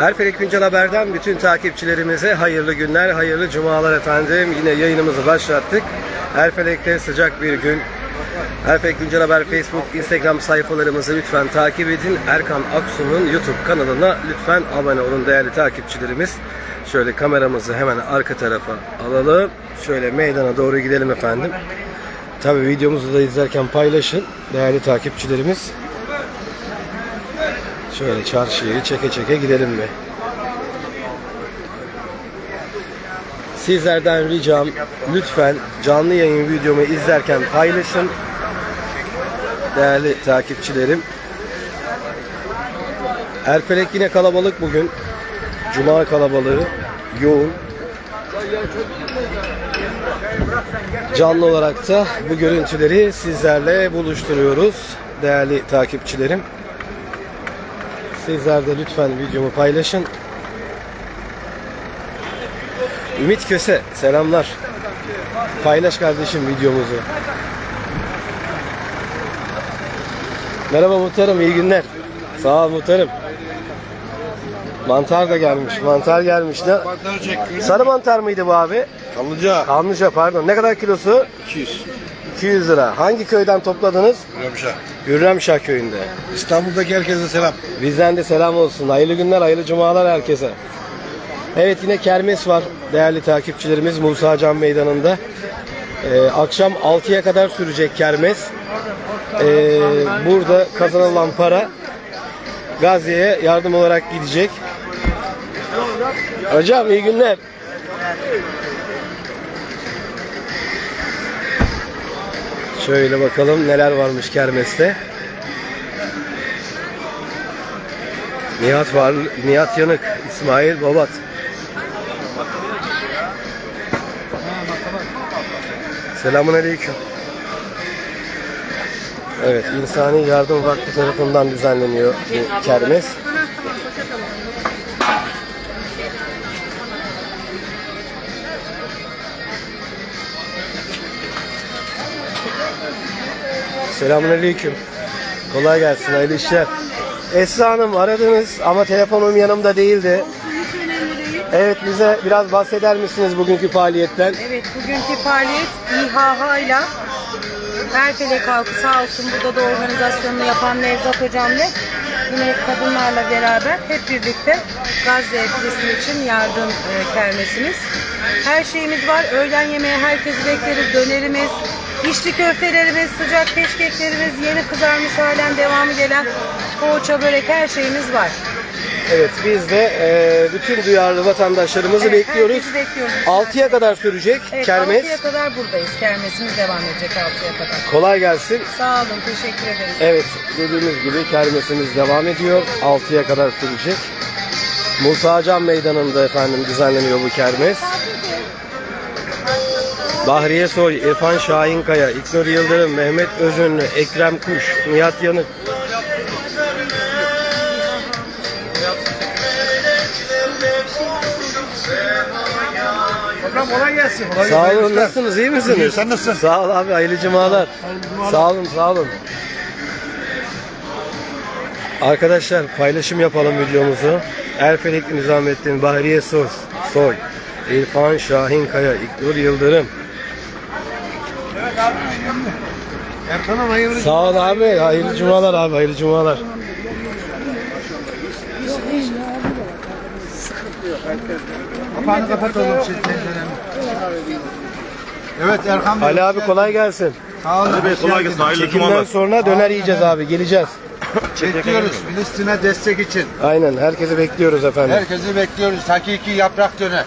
Erfelek Güncel Haber'den bütün takipçilerimize hayırlı günler, hayırlı cumalar efendim. Yine yayınımızı başlattık. Erfelek'te sıcak bir gün. Erfelek Güncel Haber Facebook, Instagram sayfalarımızı lütfen takip edin. Erkan Aksu'nun YouTube kanalına lütfen abone olun değerli takipçilerimiz. Şöyle kameramızı hemen arka tarafa alalım. Şöyle meydana doğru gidelim efendim. Tabii videomuzu da izlerken paylaşın değerli takipçilerimiz. Şöyle çarşıyı çeke çeke gidelim mi? Sizlerden ricam lütfen canlı yayın videomu izlerken paylaşın. Değerli takipçilerim. Erfelek yine kalabalık bugün. Cuma kalabalığı yoğun. Canlı olarak da bu görüntüleri sizlerle buluşturuyoruz değerli takipçilerim. Sizler de lütfen videomu paylaşın. Ümit Köse selamlar. Paylaş kardeşim videomuzu. Merhaba muhtarım iyi günler. Sağ ol muhtarım. Mantar da gelmiş. Mantar gelmiş. Ne? Sarı mantar mıydı bu abi? Kalınca Kanlıca pardon. Ne kadar kilosu? 200. 200 lira. Hangi köyden topladınız? Remşah. Hürremşah köyünde. İstanbul'daki herkese selam. Bizden de selam olsun. Hayırlı günler, hayırlı cumalar herkese. Evet yine kermes var değerli takipçilerimiz Musa Can Meydanı'nda. Ee, akşam 6'ya kadar sürecek kermes. Ee, burada kazanılan para Gazze'ye yardım olarak gidecek. Hocam iyi günler. Şöyle bakalım neler varmış kermeste. Nihat var, Nihat Yanık, İsmail Babat. Selamun Aleyküm. Evet, İnsani Yardım Vakfı tarafından düzenleniyor bu kermes. Selamun Aleyküm. Kolay gelsin, hayırlı işler. Esra Hanım aradınız ama telefonum yanımda değildi. Evet bize biraz bahseder misiniz bugünkü faaliyetten? Evet, bugünkü faaliyet İHH ile Erfelek halkı sağ olsun burada da organizasyonunu yapan Nevzat Hocam ve yine kadınlarla beraber hep birlikte Gazze Filistin için yardım e, kermesimiz. Her şeyimiz var. Öğlen yemeği herkesi bekleriz. Dönerimiz, içli köftelerimiz, sıcak keşkeklerimiz, yeni kızarmış halen devamı gelen poğaça, börek her şeyimiz var. Evet biz de e, bütün duyarlı vatandaşlarımızı Evet, bekliyoruz. herkesi bekliyoruz. 6'ya kadar sürecek Evet, kermes. 6'ya kadar buradayız. Kermesimiz devam edecek 6'ya kadar. Kolay gelsin. Sağ olun, teşekkür ederiz. Evet dediğimiz gibi kermesimiz devam ediyor. 6'ya kadar sürecek. Musa Can Meydanı'nda efendim düzenleniyor bu kermes. Bahriye Soy, İrfan Şahinkaya, İknur Yıldırım, Mehmet Özünlü, Ekrem Kuş, Nihat Yanık, Hocam kolay gelsin. Kolay Sağ gelsin. olun nasılsınız iyi misiniz? İyi, sen nasılsın? Sağ ol abi hayırlı cumalar. Sağ olun sağ olun. Arkadaşlar paylaşım yapalım videomuzu. Erfelekli Nizamettin, Bahriye Soy, Soy, İrfan Şahin Kaya, İknur Yıldırım. Erkan'ım hayırlı Sağ ol abi hayırlı cumalar abi hayırlı cumalar. Kapağını kapat oğlum. Şey, Evet Erkan Bey. Ali abi kolay gelsin. Sağ olun. Bey kolay gelsin. Hayırlı Çekimden sonra döner yiyeceğiz abi geleceğiz. Bekliyoruz Filistin'e destek için. Aynen herkesi bekliyoruz efendim. Herkesi bekliyoruz. Hakiki yaprak döner.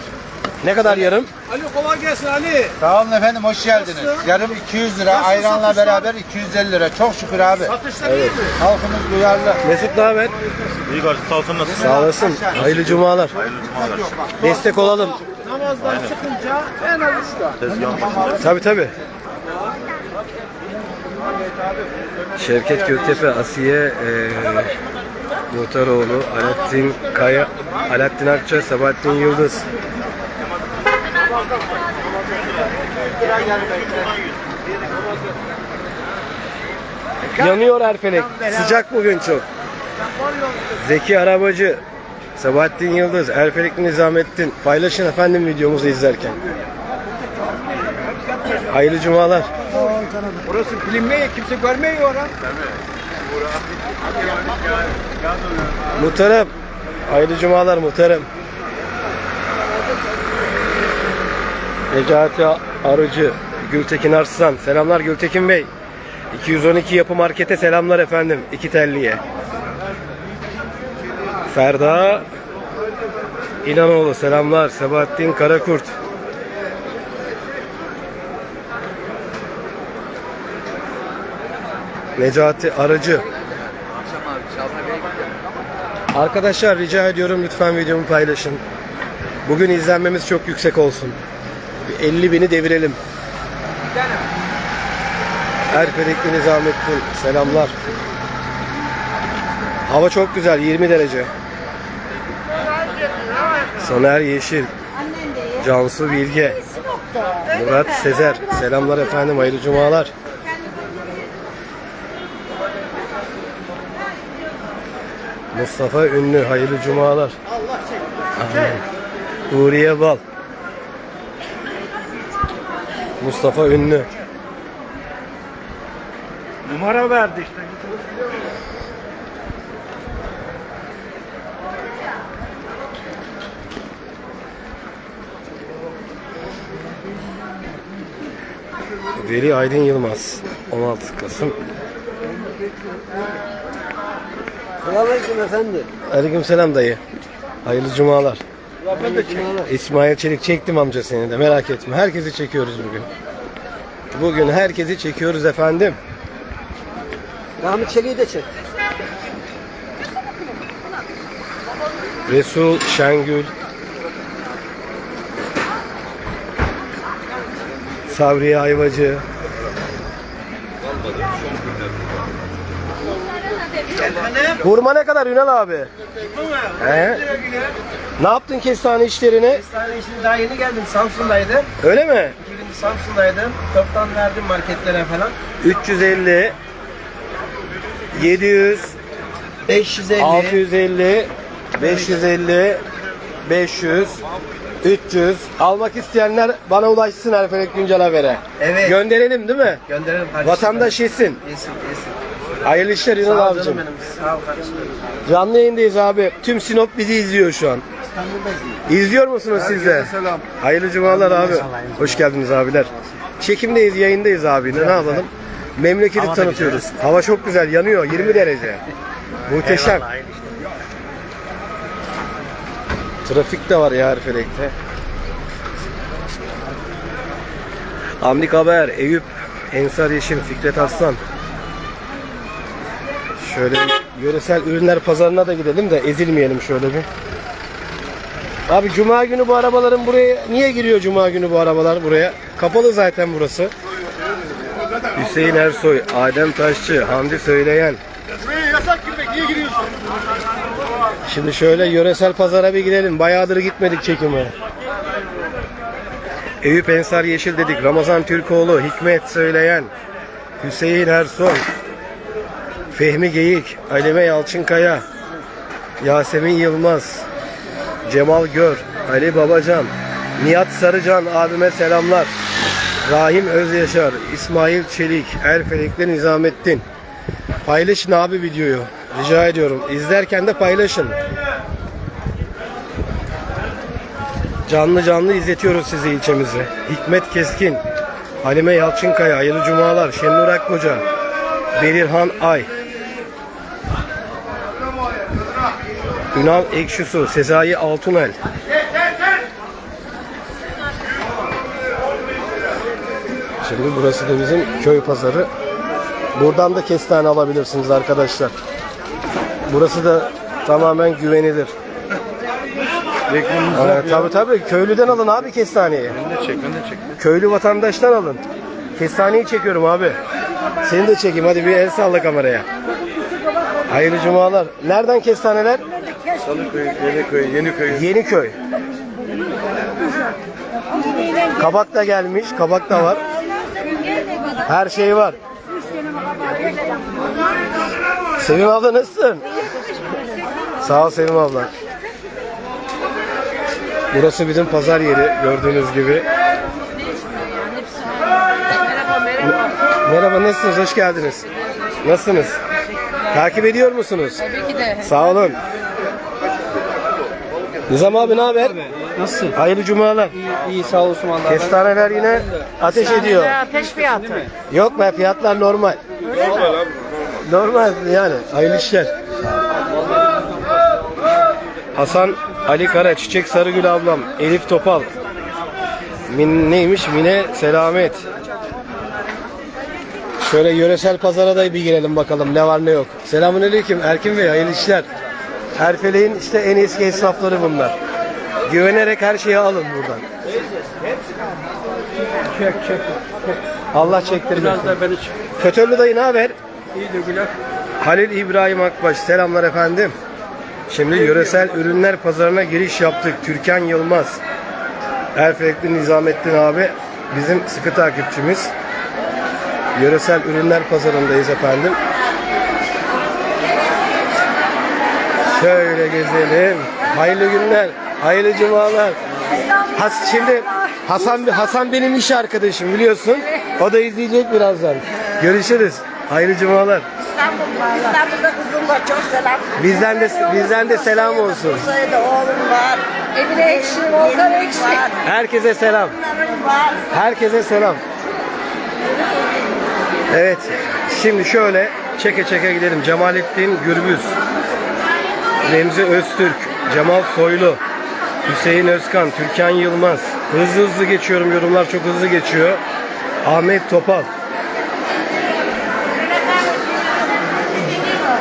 Ne kadar yarım? Ali kolay gelsin Ali. Sağ olun efendim hoş geldiniz. Yarım 200 lira, ayranla beraber 250 lira. Çok şükür abi. Satışlar iyi mi? Halkımız duyarlı. Mesut ne haber? İyi kardeşim sağ olsun nasılsın? Sağ olasın. Hayırlı cumalar. Hayırlı cumalar. Destek olalım. Namazdan çıkınca en az uçta. Tezgahın başında. Tabi tabi. Şevket Göktepe, Asiye, e, Muhtaroğlu, Alaaddin Kaya, Alaaddin Akça, Sabahattin Yıldız. Yanıyor Erfelek. Sıcak bugün çok. Zeki Arabacı, Sabahattin Yıldız, Erfelekli Nizamettin. Paylaşın efendim videomuzu izlerken. Hayırlı cumalar. Burası bilinmeyi kimse görmüyor orada. Muhterem. Hayırlı cumalar muhterem. Necati Arıcı, Gültekin Arslan. Selamlar Gültekin Bey. 212 Yapı Market'e selamlar efendim. İki telliye. Ferda İnanoğlu selamlar. Sebahattin Karakurt. Necati Arıcı. Arkadaşlar rica ediyorum lütfen videomu paylaşın. Bugün izlenmemiz çok yüksek olsun. Bir 50 bini devirelim. Erfedekli Nizamettin selamlar. Hava çok güzel 20 derece. Soner Yeşil, Cansu Bilge, Murat Sezer. Selamlar efendim hayırlı cumalar. Mustafa Ünlü hayırlı cumalar. Amin. Uğriye Bal. Mustafa Ünlü. Numara verdi işte. Veli Aydın Yılmaz. 16 Kasım. Selamünaleyküm efendi. Aleykümselam dayı. Hayırlı cumalar. Ben de çek. İsmail Çelik çektim amca seni de merak etme. Herkesi çekiyoruz bugün. Bugün herkesi çekiyoruz efendim. Rahmet Çelik'i de çek. Resul Şengül. Savriye Ayvacı. Hurma ne kadar Ünal abi? He? Ne yaptın kestane işlerini? Kestane işini daha yeni geldim. Samsun'daydım. Öyle mi? İki gün Samsun'daydım. Toptan verdim marketlere falan. 350 700 550. 650 550 500 300 almak isteyenler bana ulaşsın Erfelek Güncel Haber'e. Evet. Gönderelim değil mi? Gönderelim kardeşim. Vatandaş yesin. Yesin yesin. Hayırlı işler Ünal Sağ ol abicim. canım benim. Sağ ol kardeşim. Canlı yayındayız abi. Tüm Sinop bizi izliyor şu an. İzliyor musunuz siz de? selam. Hayırlı cumalar abi. Hoş geldiniz abiler. Çekimdeyiz, yayındayız abi. Ne, ne yapalım? Memleketi tanıtıyoruz. Hava çok güzel, yanıyor. 20 derece. Muhteşem. Trafik de var ya Erfelek'te. Amlik Haber, Eyüp, Ensar Yeşim, Fikret Arslan. Şöyle bir yöresel ürünler pazarına da gidelim de ezilmeyelim şöyle bir. Abi cuma günü bu arabaların buraya niye giriyor cuma günü bu arabalar buraya? Kapalı zaten burası. Hüseyin Ersoy, Adem Taşçı, Hamdi Söyleyen. Buraya yasak girmek. Niye giriyorsun? Şimdi şöyle yöresel pazara bir gidelim. Bayağıdır gitmedik çekime. Eyüp Ensar Yeşil dedik. Ramazan Türkoğlu, Hikmet Söyleyen, Hüseyin Ersoy, Fehmi Geyik, Alime Yalçınkaya, Yasemin Yılmaz, Cemal Gör, Ali Babacan, Nihat Sarıcan abime selamlar. Rahim Özyaşar, İsmail Çelik, Erfelekli Nizamettin. Paylaşın abi videoyu. Rica ediyorum. İzlerken de paylaşın. Canlı canlı izletiyoruz sizi ilçemizi. Hikmet Keskin, Halime Yalçınkaya, Hayırlı Cumalar, Şenur Akkoca, Belirhan Ay, Ünal Ekşusu, Sezai Altunel. Şimdi burası da bizim köy pazarı. Buradan da kestane alabilirsiniz arkadaşlar. Burası da tamamen güvenilir. Ee, tabii tabii köylüden alın abi kestaneyi. Beni de çek, beni de çek. Köylü vatandaştan alın. Kestaneyi çekiyorum abi. Seni de çekeyim hadi bir el salla kameraya. Hayırlı cumalar. Nereden kestaneler? Salıköy, Yeniköy, Yeniköy. Yeniköy. Kabak da gelmiş. Kabak da var. Her şey var. Sevim abla nasılsın? Sağ ol Sevim abla. Burası bizim pazar yeri gördüğünüz gibi. Merhaba nasılsınız? Hoş geldiniz. Nasılsınız? Takip ediyor musunuz? Tabii ki de. Sağ olun. Nizam abi ne haber? Nasılsın? Hayırlı cumalar. İyi sağ olsun Allah. Kestaneler yine ateş ediyor. Ateş fiyatı. Yok be fiyatlar normal. Normal yani. Hayırlı işler. Hasan Ali Kara, Çiçek Sarıgül ablam, Elif Topal. Min, neymiş? Mine Selamet. Şöyle yöresel pazara da bir girelim bakalım ne var ne yok. Selamun Aleyküm Erkin Bey hayırlı işler. Erfeleğin işte en eski esnafları bunlar. Güvenerek her şeyi alın buradan. Çek çek. Allah çektirmesin. Biraz da beni çek. Fötörlü dayı ne haber? İyidir Güler. Halil İbrahim Akbaş selamlar efendim. Şimdi yöresel ürünler pazarına giriş yaptık. Türkan Yılmaz. Erfelekli Nizamettin abi bizim sıkı takipçimiz. Yöresel ürünler pazarındayız efendim. Şöyle gezelim. Hayırlı günler, hayırlı cumalar. Has, şimdi Hasan Hasan benim iş arkadaşım biliyorsun. O da izleyecek birazdan. Görüşürüz. Hayırlı cumalar. İstanbul'da, İstanbul'da kızım var. Çok selam. Bizden de bizden de selam olsun. Bursa'da oğlum var. Emine Ekşi, Volkan Ekşi. Var. Herkese selam. Herkese selam. Evet. Şimdi şöyle çeke çeke gidelim. Cemalettin Gürbüz. Remzi Öztürk. Cemal Soylu. Hüseyin Özkan. Türkan Yılmaz. Hızlı hızlı geçiyorum. Yorumlar çok hızlı geçiyor. Ahmet Topal.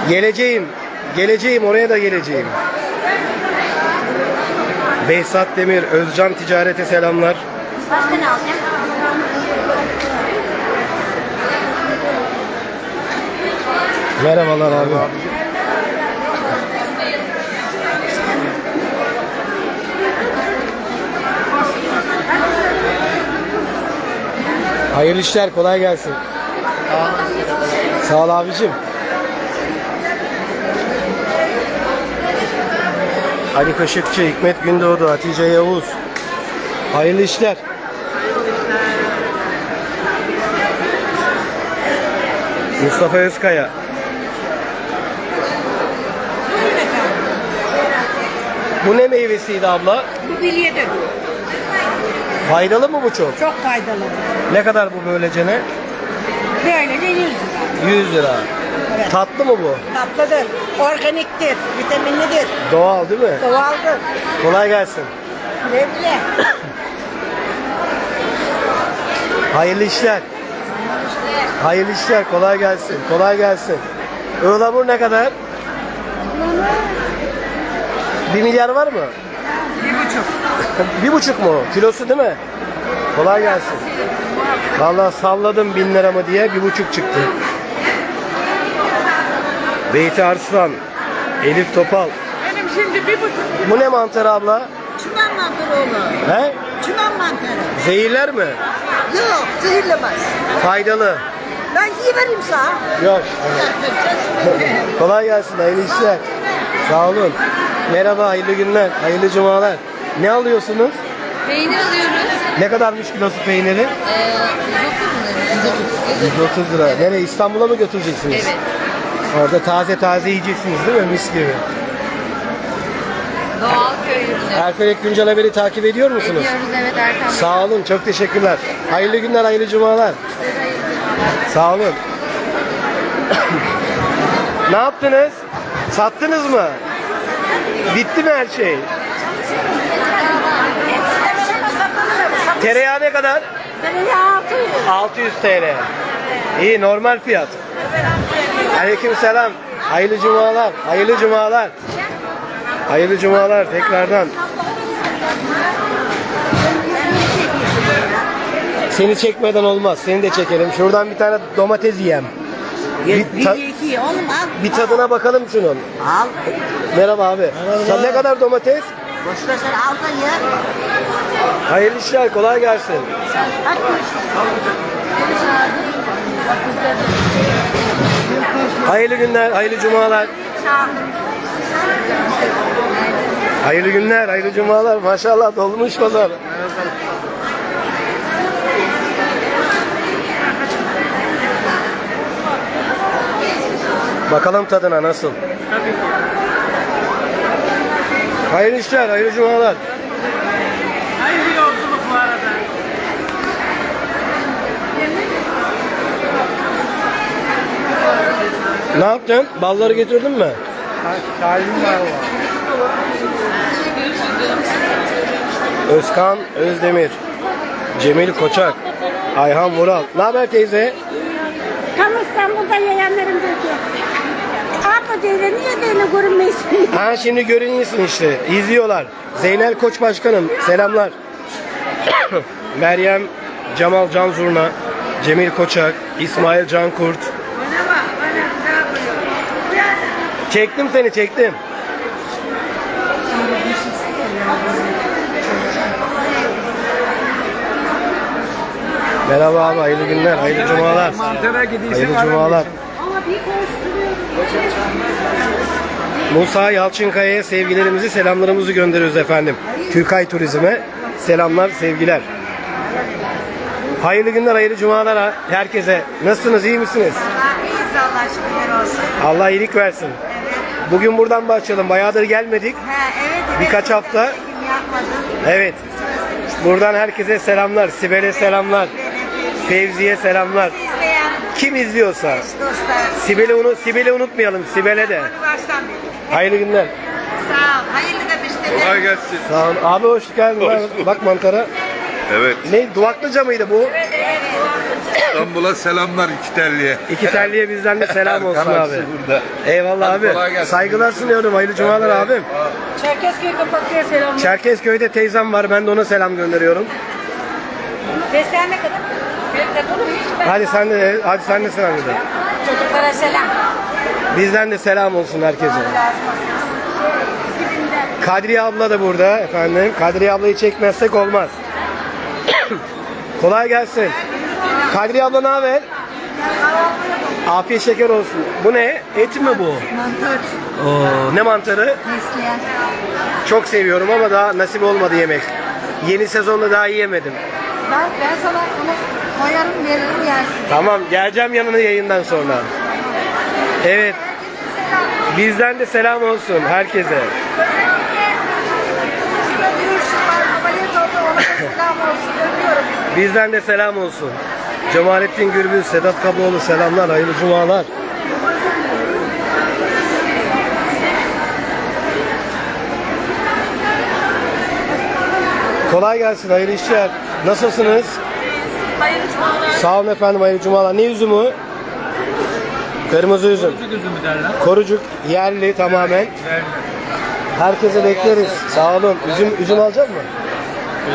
Geleceğim. Geleceğim. Oraya da geleceğim. Behzat Demir. Özcan Ticaret'e selamlar. Başka ne alacağım? Merhabalar abi. Hayırlı işler, kolay gelsin. Sağ ol abicim. Ali Kaşıkçı, Hikmet Gündoğdu, Hatice Yavuz. Hayırlı işler. Mustafa Özkaya. Bu ne meyvesiydi abla? Bu bilye dök. Faydalı mı bu çok? Çok faydalı. Ne kadar bu böylece ne? Böyle de 100 lira. 100 lira. Tatlı mı bu? Tatlıdır, organiktir, vitaminlidir, Doğal değil mi? doğaldır. Kolay gelsin. Ne bile. Hayırlı işler. Hayırlı işler. Kolay gelsin. Kolay gelsin. Iğlamur ne kadar? Bir milyar var mı? Bir buçuk. bir buçuk mu? Kilosu değil mi? Kolay gelsin. Vallahi salladım bin lira mı diye bir buçuk çıktı. Beyti Arslan. Elif Topal. Benim şimdi bir buçuk Bu ne mantar abla? çimen mantarı olur. He? Çimen mantarı. Zehirler mi? Yok, zehirlemez. Faydalı. Ben iyi vereyim sana. Yok. Kolay gelsin, hayırlı işler. Sağ olun. Merhaba, hayırlı günler, hayırlı cumalar. Ne alıyorsunuz? Peynir alıyoruz. Ne kadarmış kilosu peyniri? Ee, 130 lira. Nereye? İstanbul'a mı götüreceksiniz? Evet. Orada taze taze yiyeceksiniz değil mi? Mis gibi. Doğal köy ürünü. Erfelek Güncel Haber'i takip ediyor musunuz? Diyoruz evet Erkan Bey. Sağ olun, çok teşekkürler. Hayırlı günler, hayırlı cumalar. Sağ olun. ne yaptınız? Sattınız mı? Bitti mi her şey? Tereyağı ne kadar? Tereyağı 600. 600 TL. İyi normal fiyat. Aleyküm selam. Hayırlı cumalar. Hayırlı cumalar. Hayırlı cumalar tekrardan. Seni çekmeden olmaz. Seni de çekelim. Şuradan bir tane domates yiyem. Bir, ta- iki oğlum al. bir tadına bakalım şunun. Al. Merhaba abi. Sen ne kadar domates? Boş ver sen al da ye. Hayırlı işler. Kolay gelsin. Hayırlı günler. Hayırlı cumalar. Hayırlı günler, hayırlı cumalar. Maşallah dolmuş pazar. Bakalım tadına nasıl? Hayırlı işler, hayırlı cumalar. Hayırlı yolculuk bu arada. Ne yapacaksın? Balları getirdin mi? Kalbim var Özkan Özdemir, Cemil Koçak, Ayhan Vural. Ne haber teyze? Tam İstanbul'da yayanlarım diyor. Abla diyor niye böyle görünmeyisin? Ha şimdi görünüyorsun işte. İzliyorlar. Zeynel Koç Başkanım selamlar. Meryem Cemal Can Zurna, Cemil Koçak, İsmail Can Çektim seni çektim. Merhaba abi, hayırlı günler, hayırlı cumalar. Hayırlı cumalar. Musa Yalçınkaya'ya sevgilerimizi, selamlarımızı gönderiyoruz efendim. Türkay Turizm'e selamlar, sevgiler. Hayırlı günler, hayırlı cumalar herkese. Nasılsınız, iyi misiniz? İyiyiz Allah şükürler olsun. Allah iyilik versin. Bugün buradan başlayalım. Bayağıdır gelmedik. Ha, evet evet. Birkaç hafta. Evet. Buradan herkese selamlar. Sibel'e selamlar. Fevzi'ye selamlar. Kim izliyorsa. dostlar. Sibel'i unut, Sibel'i unutmayalım. Sibel'e de. Hayırlı günler. Sağ ol. Hayırlı da müşteriler. Kolay gelsin. Sağ olun. Abi hoş geldin. Bak- Bak mantara. Evet. Ne? Duvaklıca mıydı bu? İstanbul'a selamlar iki telliye. İki telliye bizden de selam olsun abi. Burada. Eyvallah Hadi abi. gelsin. Saygılar sunuyorum. Hayırlı cumalar abim. Çerkezköy kapatıyor selamlar. Çerkezköy'de teyzem var. Ben de ona selam gönderiyorum. Beslenme ne kadar? Hadi sen de hadi sen de selam gönder. Çocuklara selam. Bizden de selam olsun herkese. Kadriye abla da burada efendim. Kadriye ablayı çekmezsek olmaz. Kolay gelsin. Kadriye abla ne haber? Afiyet şeker olsun. Bu ne? Et mi bu? Mantar. Oo, ne mantarı? Besleyen. Çok seviyorum ama daha nasip olmadı yemek. Yeni sezonda daha yiyemedim. Ben, ben sana onu koyarım veririm yersin. Tamam geleceğim yanına yayından sonra. Evet. Bizden de selam olsun herkese. Şurada yürüyüşüm var. Ameliyat oldu. Ona da selam olsun. Öpüyorum. Bizden de selam olsun. Cemalettin Gürbüz, Sedat Kaboğlu selamlar, hayırlı cumalar. Kolay gelsin, hayırlı işler. Nasılsınız? Hayırlı cumalar. Sağ olun efendim, hayırlı cumalar. Ne üzümü? Kırmızı üzüm. Gözümü derler. Korucuk yerli tamamen. Herkese bekleriz. Sağ olun. Üzüm üzüm alacak mı?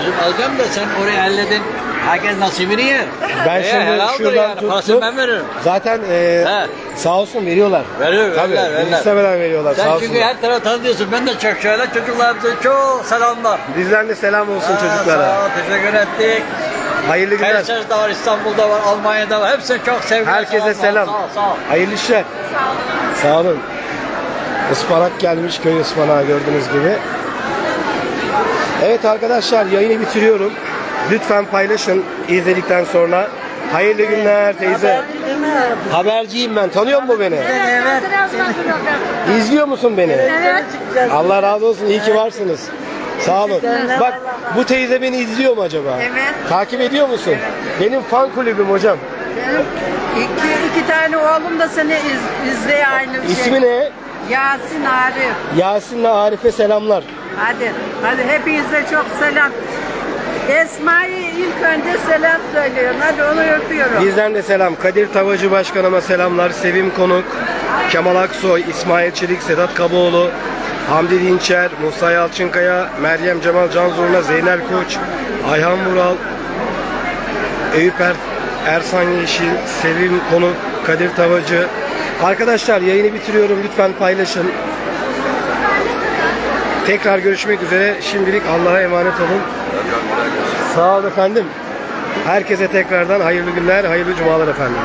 Üzüm alacağım da sen orayı halledin. Herkes nasibini yer. Ben Ee, şimdi helaldir şuradan yani. tuttum. Parasını ben veririm. Zaten e, He. sağ olsun veriyorlar. Veriyor, Tabii, verirler, verirler. istemeden veriyorlar. Sen sağ çünkü olsunlar. her tarafı tanıyorsun. Ben de çok şöyle çocuklarımıza çok selamlar. Bizden de selam olsun Ha, çocuklara. Sağ ol, teşekkür ettik. Hayırlı günler. Kayseri'de var, İstanbul'da var, Almanya'da var. Hepsine çok sevgiler. Herkese selam. Sağ ol, sağ ol. Hayırlı işler. Sağ olun. Ispanak gelmiş köy ıspanağı gördüğünüz gibi. Evet arkadaşlar yayını bitiriyorum. Lütfen paylaşın izledikten sonra. Hayırlı günler teyze. Haberciyim ben. Tanıyor musun beni? Evet. İzliyor musun beni? Evet. Allah razı olsun. İyi ki varsınız. Sağ olun. Bak bu teyze beni izliyor mu acaba? Evet. Takip ediyor musun? Benim fan kulübüm hocam. İki, iki tane oğlum da seni iz, izliyor aynı şey. İsmi ne? Yasin Arif. Yasin'le Arif'e selamlar. Hadi, hadi hepinize çok selam. Esma'yı ilk önce selam söylüyorum. Hadi onu öpüyorum. Bizden de selam. Kadir Tavacı Başkanıma selamlar. Sevim Konuk, Kemal Aksoy, İsmail Çelik, Sedat Kaboğlu, Hamdi Dinçer, Musa Yalçınkaya, Meryem Cemal Canzurna, Zeynel Koç, Ayhan Vural, Eyüp er, Ersan Yeşil, Sevim Konuk, Kadir Tavacı. Arkadaşlar yayını bitiriyorum. Lütfen paylaşın. Tekrar görüşmek üzere. Şimdilik Allah'a emanet olun. Sağ olun efendim. Herkese tekrardan hayırlı günler, hayırlı cumalar efendim.